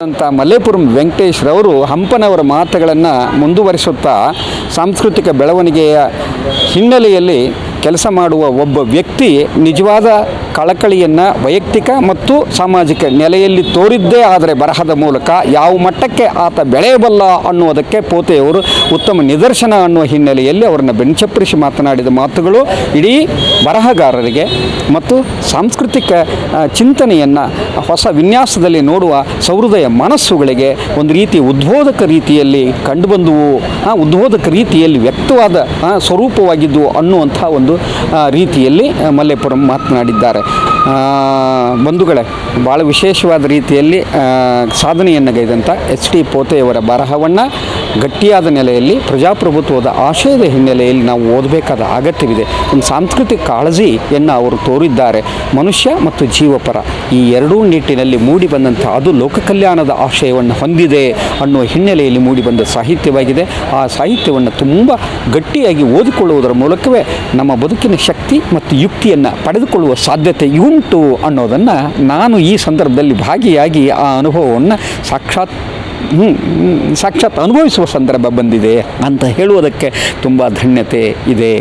ಬರೆದಂಥ ಮಲ್ಲೇಪುರಂ ವೆಂಕಟೇಶ್ರವರು ಹಂಪನವರ ಮಾತುಗಳನ್ನು ಮುಂದುವರಿಸುತ್ತಾ ಸಾಂಸ್ಕೃತಿಕ ಬೆಳವಣಿಗೆಯ ಹಿನ್ನೆಲೆಯಲ್ಲಿ ಕೆಲಸ ಮಾಡುವ ಒಬ್ಬ ವ್ಯಕ್ತಿ ನಿಜವಾದ ಕಳಕಳಿಯನ್ನು ವೈಯಕ್ತಿಕ ಮತ್ತು ಸಾಮಾಜಿಕ ನೆಲೆಯಲ್ಲಿ ತೋರಿದ್ದೇ ಆದರೆ ಬರಹದ ಮೂಲಕ ಯಾವ ಮಟ್ಟಕ್ಕೆ ಆತ ಬೆಳೆಯಬಲ್ಲ ಅನ್ನುವುದಕ್ಕೆ ಪೋತೆಯವರು ಉತ್ತಮ ನಿದರ್ಶನ ಅನ್ನುವ ಹಿನ್ನೆಲೆಯಲ್ಲಿ ಅವರನ್ನು ಬೆಂಚಪ್ಪರಿಸಿ ಮಾತನಾಡಿದ ಮಾತುಗಳು ಇಡೀ ಬರಹಗಾರರಿಗೆ ಮತ್ತು ಸಾಂಸ್ಕೃತಿಕ ಚಿಂತನೆಯನ್ನು ಹೊಸ ವಿನ್ಯಾಸದಲ್ಲಿ ನೋಡುವ ಸಹೃದಯ ಮನಸ್ಸುಗಳಿಗೆ ಒಂದು ರೀತಿ ಉದ್ಬೋಧಕ ರೀತಿಯಲ್ಲಿ ಕಂಡುಬಂದುವು ಉದ್ಬೋಧಕ ರೀತಿಯಲ್ಲಿ ವ್ಯಕ್ತವಾದ ಸ್ವರೂಪವಾಗಿದ್ದವು ಅನ್ನುವಂಥ ಒಂದು ರೀತಿಯಲ್ಲಿ ಮಲ್ಲೇಪುರಂ ಮಾತನಾಡಿದ್ದಾರೆ. ಬಂಧುಗಳೇ ಭಾಳ ವಿಶೇಷವಾದ ರೀತಿಯಲ್ಲಿ ಸಾಧನೆಯನ್ನು ಗೈದಂಥ ಎಚ್ ಟಿ ಪೋತೆಯವರ ಬರಹವನ್ನು ಗಟ್ಟಿಯಾದ ನೆಲೆಯಲ್ಲಿ ಪ್ರಜಾಪ್ರಭುತ್ವದ ಆಶಯದ ಹಿನ್ನೆಲೆಯಲ್ಲಿ ನಾವು ಓದಬೇಕಾದ ಅಗತ್ಯವಿದೆ. ಒಂದು ಸಾಂಸ್ಕೃತಿಕ ಕಾಳಜಿಯನ್ನು ಅವರು ತೋರಿದ್ದಾರೆ. ಮನುಷ್ಯ ಮತ್ತು ಜೀವಪರ ಈ ಎರಡೂ ನಿಟ್ಟಿನಲ್ಲಿ ಮೂಡಿ ಬಂದಂಥ ಅದು ಲೋಕ ಕಲ್ಯಾಣದ ಆಶಯವನ್ನು ಹೊಂದಿದೆ ಅನ್ನುವ ಹಿನ್ನೆಲೆಯಲ್ಲಿ ಮೂಡಿಬಂದ ಸಾಹಿತ್ಯವಾಗಿದೆ. ಆ ಸಾಹಿತ್ಯವನ್ನು ತುಂಬ ಗಟ್ಟಿಯಾಗಿ ಓದಿಕೊಳ್ಳುವುದರ ಮೂಲಕವೇ ನಮ್ಮ ಬದುಕಿನ ಶಕ್ತಿ ಮತ್ತು ಯುಕ್ತಿಯನ್ನು ಪಡೆದುಕೊಳ್ಳುವ ಸಾಧ್ಯತೆ ಉಂಟು ಅನ್ನೋದನ್ನು ನಾನು ಈ ಸಂದರ್ಭದಲ್ಲಿ ಭಾಗಿಯಾಗಿ ಆ ಅನುಭವವನ್ನು ಸಾಕ್ಷಾತ್ ಸಾಕ್ಷಾತ್ ಅನುಭವಿಸುವ ಸಂದರ್ಭ ಬಂದಿದೆ ಅಂತ ಹೇಳುವುದಕ್ಕೆ ತುಂಬ ಧನ್ಯತೆ ಇದೆ.